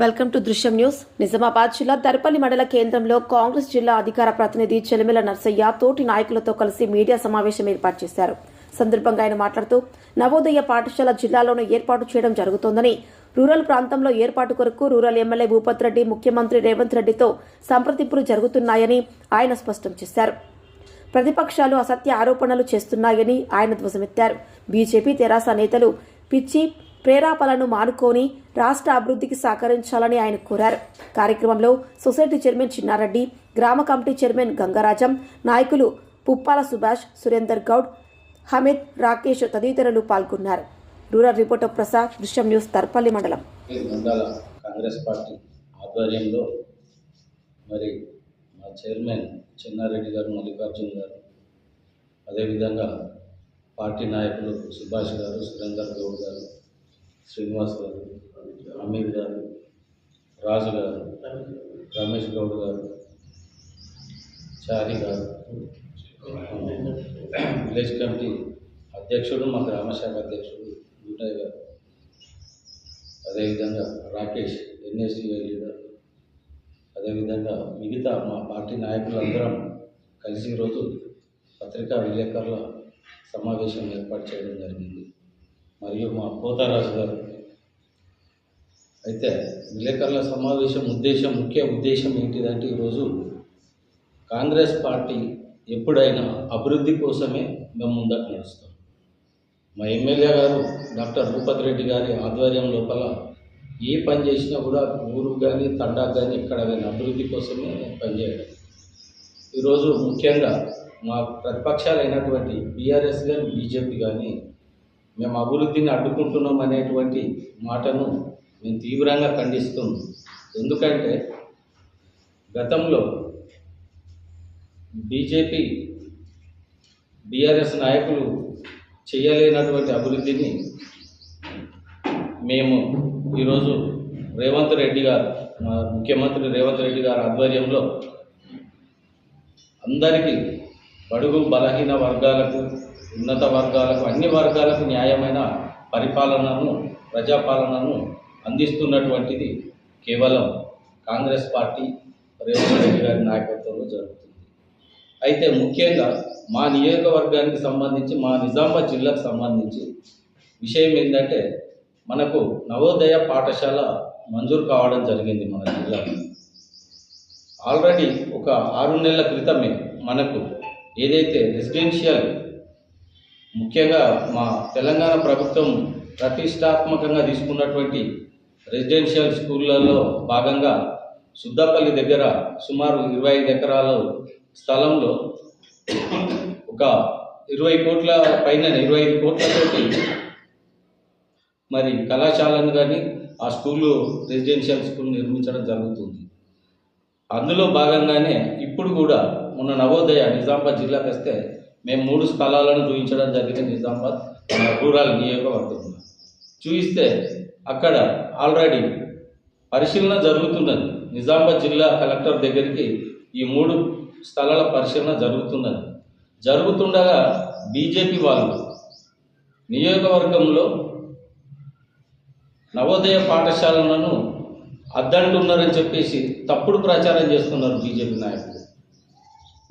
Welcome to Drishyam news. Nizamabad జిల్లా దర్పల్లి మండల కేంద్రంలో కాంగ్రెస్ జిల్లా అధికార ప్రతినిధి చెలిమెల నర్సయ్య తోటి నాయకులతో కలిసి మీడియా సమావేశం ఏర్పాటు చేశారు. సందర్భంగా ఆయన మాట్లాడుతూ నవోదయ పాఠశాల జిల్లాలోనూ ఏర్పాటు చేయడం జరుగుతోందని రూరల్ ప్రాంతంలో ఏర్పాటు కొరకు రూరల్ ఎమ్మెల్యే భూపత్ రెడ్డి ముఖ్యమంత్రి రేవంత్ రెడ్డితో సంప్రదింపులు జరుగుతున్నాయని ఆయన స్పష్టం చేశారు. ప్రతిపక్షాలు అసత్య ఆరోపణలు చేస్తున్నాయని ఆయన ధ్వజమెత్తారు. బీజేపీ తెరాస నేతలు పిచ్చి ప్రేరాపలను మానుకొని రాష్ట్ర అభివృద్ధికి సహకరించాలని ఆయన కోరారు. కార్యక్రమంలో సొసైటీ చైర్మన్ చిన్నారెడ్డి గ్రామ కమిటీ చైర్మన్ గంగరాజం నాయకులు పుప్పాల సుభాష్ సురేందర్ గౌడ్ హమీద్ రాకేష్ తదితరులు పాల్గొన్నారు. రూరల్ రిపోర్టర్ ప్రసాద్ దృశ్యం న్యూస్ తర్పల్లి మండలం. కాంగ్రెస్ పార్టీ ఆధ్వర్యంలో మరి మా చైర్మన్ చిన్నారెడ్డి గారు మల్లికార్జున్ గారు అదేవిధంగా పార్టీ నాయకులు సుభాష్ గారు సురేందర్ గౌడ్ గారు శ్రీనివాస్ గారు అమీర్ గారు రాజు గారు రమేష్ గౌడ్ గారు చారి గారు విలేజ్ కమిటీ అధ్యక్షుడు మా గ్రామశాఖ అధ్యక్షుడు గుట్టయ్య గారు అదేవిధంగా రాకేష్ ఎన్ఎస్సీ లీడర్ అదేవిధంగా మిగతా మా పార్టీ నాయకులందరం కలిసి ఈరోజు పత్రికా విలేకరుల సమావేశం ఏర్పాటు చేయడం జరిగింది. మరియు మా పోతారాజు గారు. అయితే విలేకరుల సమావేశం ఉద్దేశం ముఖ్య ఉద్దేశం ఏంటిదంటే ఈరోజు కాంగ్రెస్ పార్టీ ఎప్పుడైనా అభివృద్ధి కోసమే మేము ముందట నడుస్తాం. మా ఎమ్మెల్యే గారు డాక్టర్ భూపతి రెడ్డి గారి ఆధ్వర్యం లోపల ఏ పని చేసినా కూడా ఊరు కానీ తండాకు కానీ ఎక్కడ కానీ అభివృద్ధి కోసమే పనిచేయడం ఈరోజు ముఖ్యంగా మా ప్రతిపక్షాలైనటువంటి బీఆర్ఎస్ కానీ బీజేపీ కానీ మేము అభివృద్ధిని అడ్డుకుంటున్నాం అనేటువంటి మాటను మేము తీవ్రంగా ఖండిస్తున్నాం. ఎందుకంటే గతంలో బీజేపీ బీఆర్ఎస్ నాయకులు చేయలేనటువంటి అభివృద్ధిని మేము ఈరోజు రేవంత్ రెడ్డి గారు మా ముఖ్యమంత్రి రేవంత్ రెడ్డి గారి ఆధ్వర్యంలో అందరికీ బడుగు బలహీన వర్గాలకు ఉన్నత వర్గాలకు అన్ని వర్గాలకు న్యాయమైన పరిపాలనను ప్రజాపాలనను అందిస్తున్నటువంటిది కేవలం కాంగ్రెస్ పార్టీ రేవంత్ రెడ్డి గారి నాయకత్వంలో జరుగుతుంది. అయితే ముఖ్యంగా మా నియోజకవర్గానికి సంబంధించి మా నిజామాబాద్ జిల్లాకు సంబంధించి విషయం ఏంటంటే మనకు నవోదయ పాఠశాల మంజూరు కావడం జరిగింది మన జిల్లాలో. ఆల్రెడీ ఒక ఆరు నెలల క్రితమే మనకు ఏదైతే రెసిడెన్షియల్ ముఖ్యంగా మా తెలంగాణ ప్రభుత్వం ప్రతిష్టాత్మకంగా తీసుకున్నటువంటి రెసిడెన్షియల్ స్కూళ్ళల్లో భాగంగా సుద్దపల్లి దగ్గర సుమారు ఇరవై ఐదు ఎకరాల స్థలంలో ఒక ఇరవై కోట్ల పైన ఇరవై ఐదు కోట్లతోటి మరి కళాశాలను కానీ ఆ స్కూలు రెసిడెన్షియల్ స్కూల్ నిర్మించడం జరుగుతుంది. అందులో భాగంగానే ఇప్పుడు కూడా మొన్న నవోదయ నిజామాబాద్ జిల్లాకి వస్తే మేము మూడు స్థలాలను చూపించడం జరిగింది నిజామాబాద్ రూరల్ నియోజకవర్గంలో. చూపిస్తే అక్కడ ఆల్రెడీ పరిశీలన జరుగుతున్నది. నిజామాబాద్ జిల్లా కలెక్టర్ దగ్గరికి ఈ మూడు స్థలాల పరిశీలన జరుగుతున్నది. జరుగుతుండగా బీజేపీ వాళ్ళు నియోజకవర్గంలో నవోదయ పాఠశాలలను అద్దంటున్నారని చెప్పేసి తప్పుడు ప్రచారం చేస్తున్నారు బీజేపీ నాయకులు.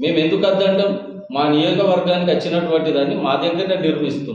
మేము ఎందుకు అద్దంటాం? మా నియోజకవర్గానికి వచ్చినటువంటి దాన్ని మా దగ్గర నిర్మిస్తుంది